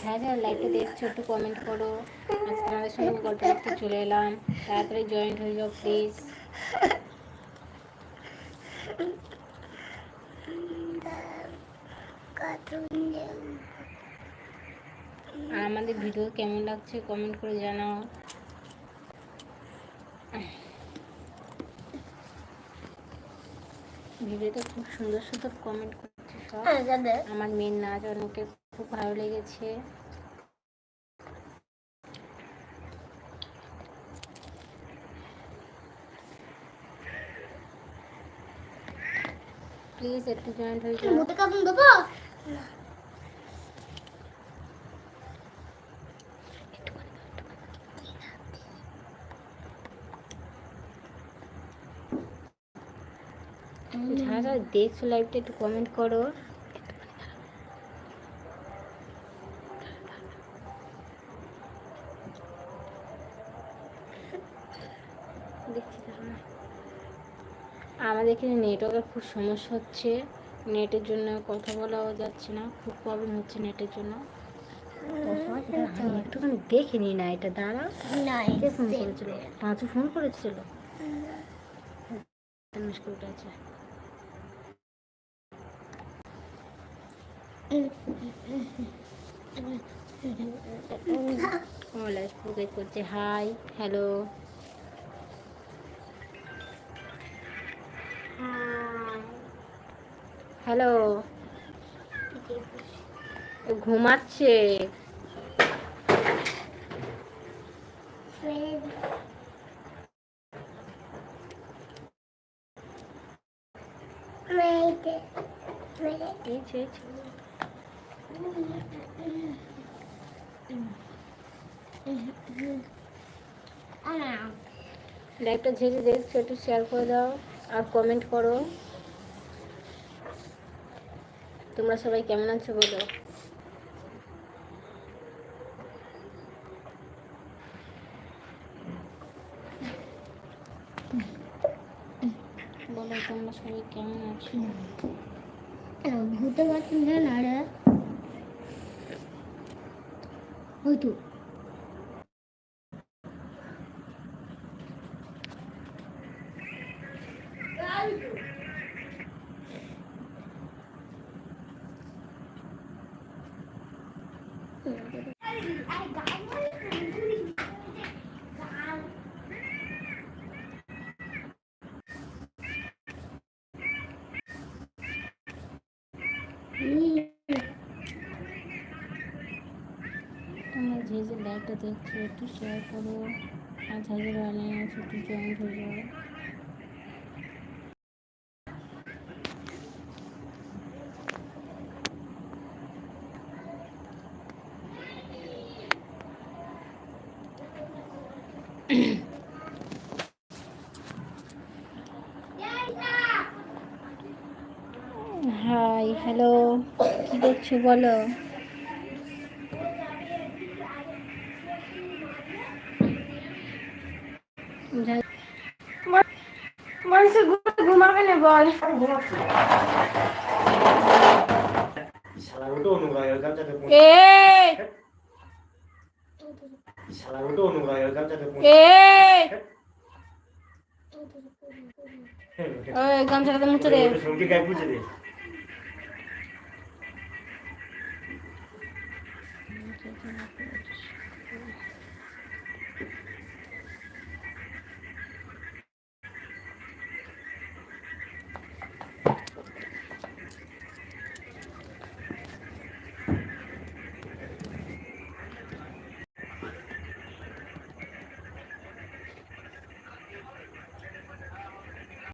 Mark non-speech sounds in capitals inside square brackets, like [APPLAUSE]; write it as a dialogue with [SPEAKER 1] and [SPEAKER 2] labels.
[SPEAKER 1] ঝাঝার লাইটটা দেখ ছোট কমেন্ট করো আজকে আমাদের সঙ্গে গল্প করতে চলে এলাম তাড়াতাড়ি জয়েন্ট হয়ে যাও প্লিজ আর আমাদের ভিডিও কেমন লাগছে কমেন্ট করে জানাও। ভিডিওতে খুব সুন্দর সুন্দর কমেন্ট করছে সব। আমার মেয়ের নাচ অনেকে খুব ভালো লেগেছে। প্লিজ একটু জয়েন্ট হয়ে যাও।
[SPEAKER 2] মুখে কাপড় দেবো?
[SPEAKER 1] যারা দেখছ লাইভটা একটু কমেন্ট করো দেখছি। আমাদের এখানে নেটওয়ার্কের খুব সমস্যা হচ্ছে নেটের জন্য কথা বলাও যাচ্ছে না খুব প্রবলেম হচ্ছে নেটের জন্য। আমি একটুখানি দেখে নি না এটা দাঁড়া। কে ফোন করেছিল? পাঁচু ফোন করেছিল? মুশকিল আছে। [LAUGHS] কমলাস প্রকাশ করছে। Hi hello. হ্যালো। ঘুমাচ্ছে। লাইভটা ঝেড়ে দেখছ একটু শেয়ার করে দাও আর কমেন্ট করো। তোমরা সবাই কেমন আছো বলো? বলো তোমরা সবাই কেমন আছো?
[SPEAKER 2] না রে হয়তো
[SPEAKER 1] তোমরা যে যে লাইভটা দেখছ, একটু শেয়ার করো। আর যাদের আছে, একটু জয়েন্ট হয়ে যাও। হাই হ্যালো কি করছ বলো?
[SPEAKER 2] ঘুমাবে না বল।
[SPEAKER 1] এই! গামছাটাতে মুছে দে
[SPEAKER 3] গায়ে পুজো দে